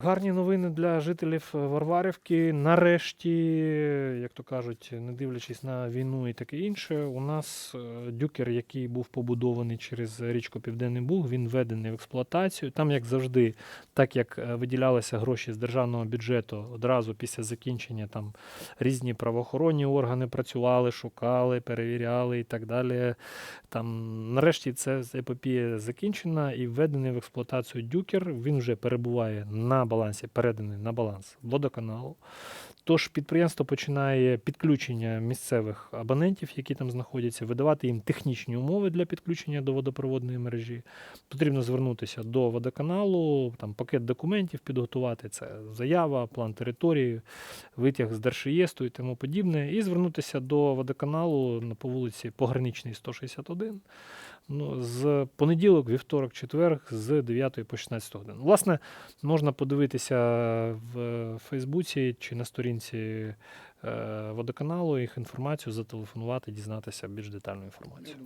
Гарні новини для жителів Варварівки. Нарешті, то кажуть, не дивлячись на війну і таке інше, у нас е, дюкер, який був побудований через річку Південний Буг, він введений в експлуатацію. Там, як завжди, так як е, виділялися гроші з державного бюджету одразу після закінчення, там різні правоохоронні органи працювали, шукали, перевіряли і так далі. Там нарешті це епопія закінчена і введений в експлуатацію дюкер. Він вже перебуває на балансі, переданий на баланс водоканалу. Тож підприємство починає підключення місцевих абонентів, які там знаходяться, видавати їм технічні умови для підключення до водопроводної мережі. Потрібно звернутися до водоканалу, там пакет документів підготувати. Це заява, план території, витяг з Держреєстру і тому подібне. І звернутися до водоканалу на по вулиці Пограничний 161. Ну, з понеділок, вівторок, четверг, з 9 по 16 годин. Власне, можна подивитися в Фейсбуці чи на сторінці е, водоканалу їх інформацію, зателефонувати, дізнатися більш детальну інформацію.